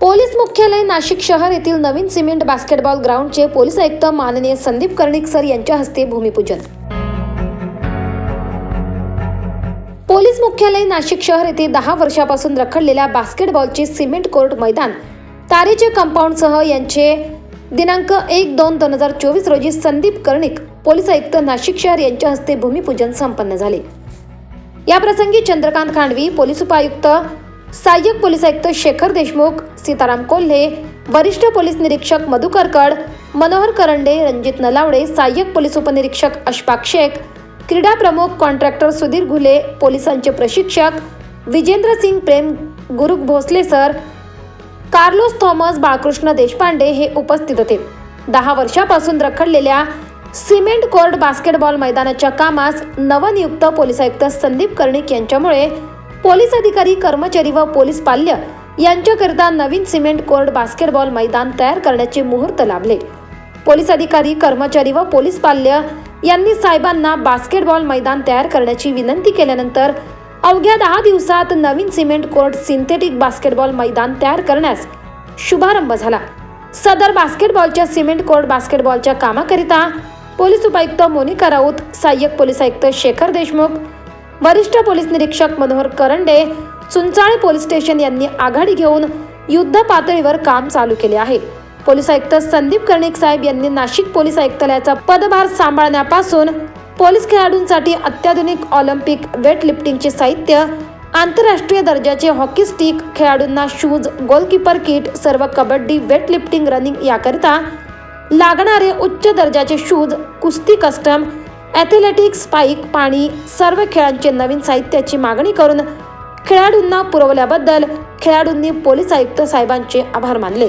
Police मुख्यालय नाशिक शहर येथील नवीन सिमेंट बास्केटबॉल ग्राउंडचे पोलीस आयुक्त माननीय संदीप कर्णिक सर यांच्या हस्ते भूमिपूजन. पोलीस मुख्यालय नाशिक शहर येथे दहा वर्षापासून रखडलेल्या बास्केटबॉलचे सिमेंट कोर्ट मैदान तारेचे कंपाऊंडसह यांचे दिनांक एक दोन दोन हजार चोवीस रोजी संदीप कर्णिक पोलीस आयुक्त नाशिक शहर यांच्या हस्ते भूमिपूजन संपन्न झाले. या प्रसंगी चंद्रकांत खांडवी पोलीस उपायुक्त सहाय्यक पोलीस आयुक्त शेखर देशमुख सीताराम कोल्हे वरिष्ठ पोलीस निरीक्षक मधुकरकड मनोहर करंडे रणजित नलावडे सहाय्यक पोलीस उपनिरीक्षक अशफाक शेख क्रीडा प्रमुख कॉन्ट्रॅक्टर सुधीर घुले पोलिसांचे प्रशिक्षक विजेंद्र सिंग प्रेम गुरुक Bhosale sir Carlos Thomas Balkrishna Deshpande हे उपस्थित होते. दहा वर्षापासून रखडलेल्या सिमेंट कोर्ट बास्केटबॉल मैदानाच्या कामास नवनियुक्त पोलीस आयुक्त संदीप कर्णिक यांच्यामुळे पोलीस अधिकारी कर्मचारी व पोलीस पाल्य यांच्याकरिता नवीन सिमेंट कोर्ट बास्केटबॉल मैदान तयार करण्याचे मुहूर्त लाभले. पोलीस अधिकारी कर्मचारी व पोलीस पाल्य यांनी साहेबांना बास्केटबॉल मैदान तयार करण्याची विनंती केल्यानंतर अवघ्या दहा दिवसात नवीन सिमेंट कोर्ट सिंथेटिक बास्केटबॉल मैदान तयार करण्यास शुभारंभ झाला. सदर बास्केटबॉलच्या सिमेंट कोर्ट बास्केटबॉलच्या कामाकरिता पोलीस उपायुक्त मोनिका राऊत सहाय्यक पोलीस आयुक्त शेखर देशमुख वरिष्ठ पोलीस निरीक्षक मनोहर करंडे चुंचाळे पोलीस स्टेशन यांनी आघाडी घेऊन युद्ध पातळीवर काम चालू केले आहे. पोलीस आयुक्त संदीप कर्णिक साहेब यांनी नाशिक पोलीस आयुक्तालयाचा पदभार सांभाळण्यापासून पोलीस खेळाडूंसाठी अत्याधुनिक ऑलिम्पिक वेट लिफ्टिंगचे साहित्य आंतरराष्ट्रीय दर्जाचे हॉकी स्टिक खेळाडूंना शूज गोलकीपर किट सर्व कबड्डी वेट लिफ्टिंग रनिंग याकरिता लागणारे उच्च दर्जाचे शूज कुस्ती कस्टम ॲथलेटिक्स स्पाईक पाणी सर्व खेळांचे नवीन साहित्याची मागणी करून खेळाडूंना पुरवल्याबद्दल खेळाडूंनी पोलीस आयुक्त साहेबांचे आभार मानले.